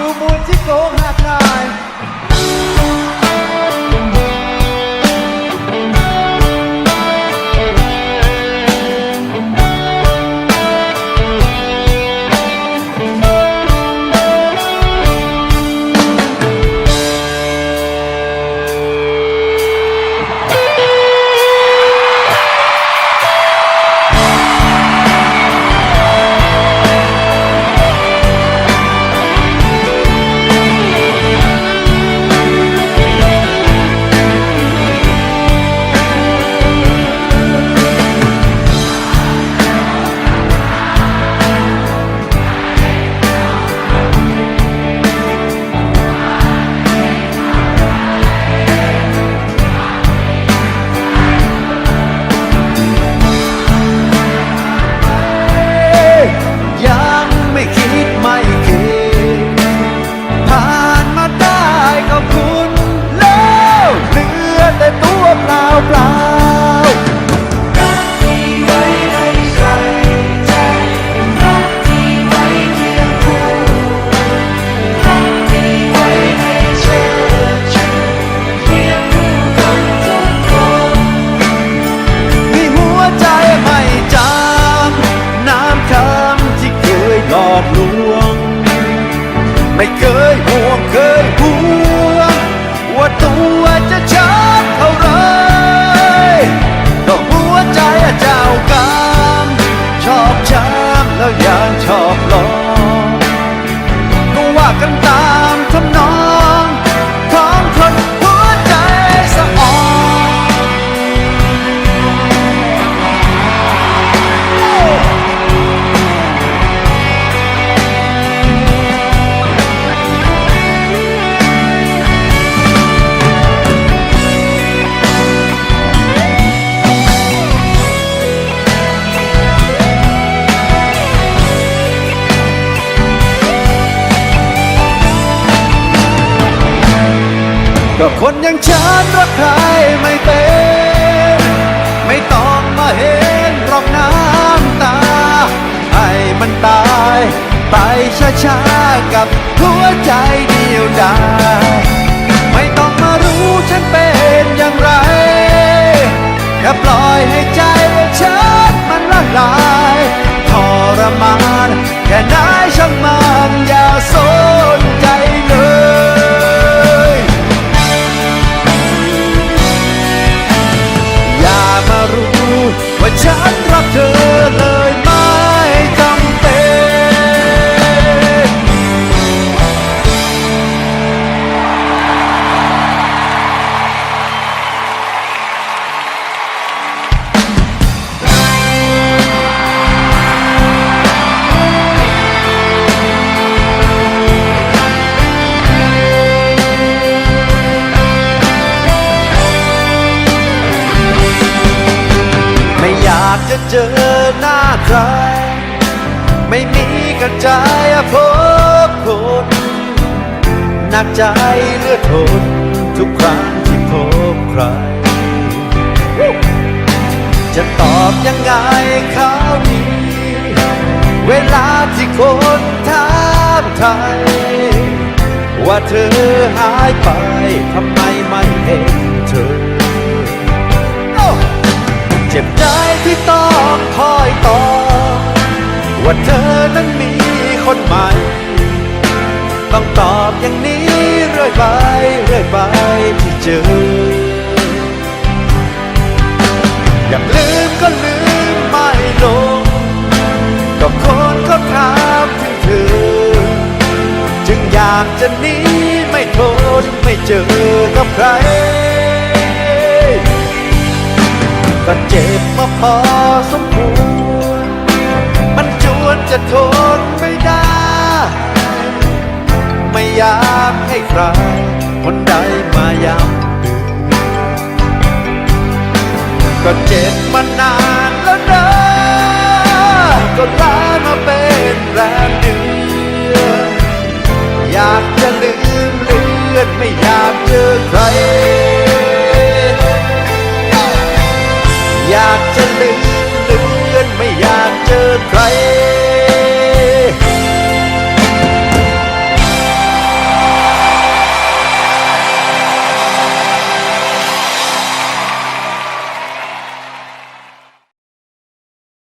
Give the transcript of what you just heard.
ดูมูลที่โกหักหน่อย ไม่เคย ก็คนอย่างฉันรักใครไม่เป็น ไม่ต้องมาเห็นรอกน้ำตา ให้มันตาย ไปช้าๆกับหัวใจเดียวดาย ฉันรักเธอเลย จะเจอหน้าใคร ไม่มีกระจายพบคนหนักใจเลือทนทุกครั้งที่พบใคร จะตอบยังไงเขาดีเวลาที่คนถามไทย ว่าเธอหายไปทำไมไม่เห็นเธอ ว่าเธอนั้นมีคนใหม่ ต้องตอบอย่างนี้เรื่อยไปเรื่อยไปที่เจอ อยากลืมก็ลืมไม่ลง ก็คนเขาถามถึงเธอ จึงอยากจะหนีไม่ทนไม่เจอกับใครก็เจ็บมาพอสมควร จะทนไม่ได้ ไม่อยากให้ใคร คนใดมาย้ำก็เจ็บมานาน